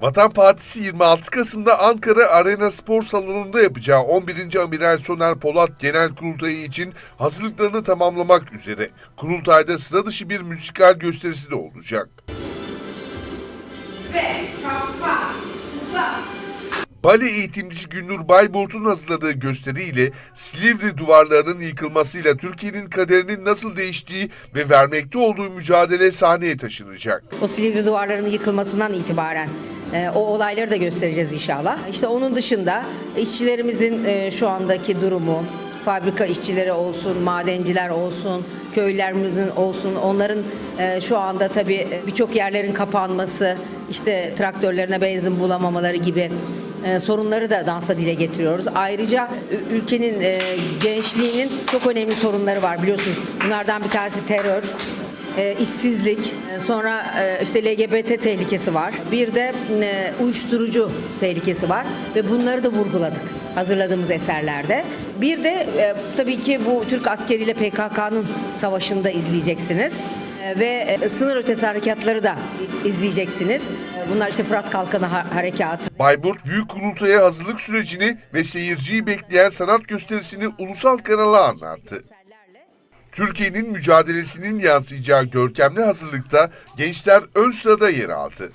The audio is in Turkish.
Vatan Partisi 26 Kasım'da Ankara Arena Spor Salonu'nda yapacağı 11. Amiral Soner Polat Genel Kurultayı için hazırlıklarını tamamlamak üzere. Kurultayda sıra dışı bir müzikal gösterisi de olacak. ve kafa uzak Bale eğitimcisi Günnur Bayburt'un hazırladığı gösteriyle Silivri duvarlarının yıkılmasıyla Türkiye'nin kaderinin nasıl değiştiği ve vermekte olduğu mücadele sahneye taşınacak. O Silivri duvarlarının yıkılmasından itibaren o olayları da göstereceğiz inşallah. İşte onun dışında işçilerimizin e, şu andaki durumu, fabrika işçileri olsun, madenciler olsun, köylerimizin olsun, onların e, şu anda tabii e, birçok yerlerin kapanması, işte traktörlerine benzin bulamamaları gibi sorunları da dansa dile getiriyoruz. Ayrıca ülkenin gençliğinin çok önemli sorunları var biliyorsunuz. Bunlardan bir tanesi terör, e, işsizlik, sonra e, işte LGBT tehlikesi var. Bir de e, uyuşturucu tehlikesi var ve bunları da vurguladık hazırladığımız eserlerde. Bir de e, tabii ki bu Türk askeriyle PKK'nın savaşını da izleyeceksiniz. Ve sınır ötesi harekatları da izleyeceksiniz. Bunlar işte Fırat Kalkanı Ha- Harekatı, Bayburt Büyük Kurultay'a hazırlık sürecini ve seyirciyi bekleyen sanat gösterisini ulusal kanala anlattı. Türkiye'nin mücadelesinin yansıyacağı görkemli hazırlıkta gençler ön sırada yer aldı.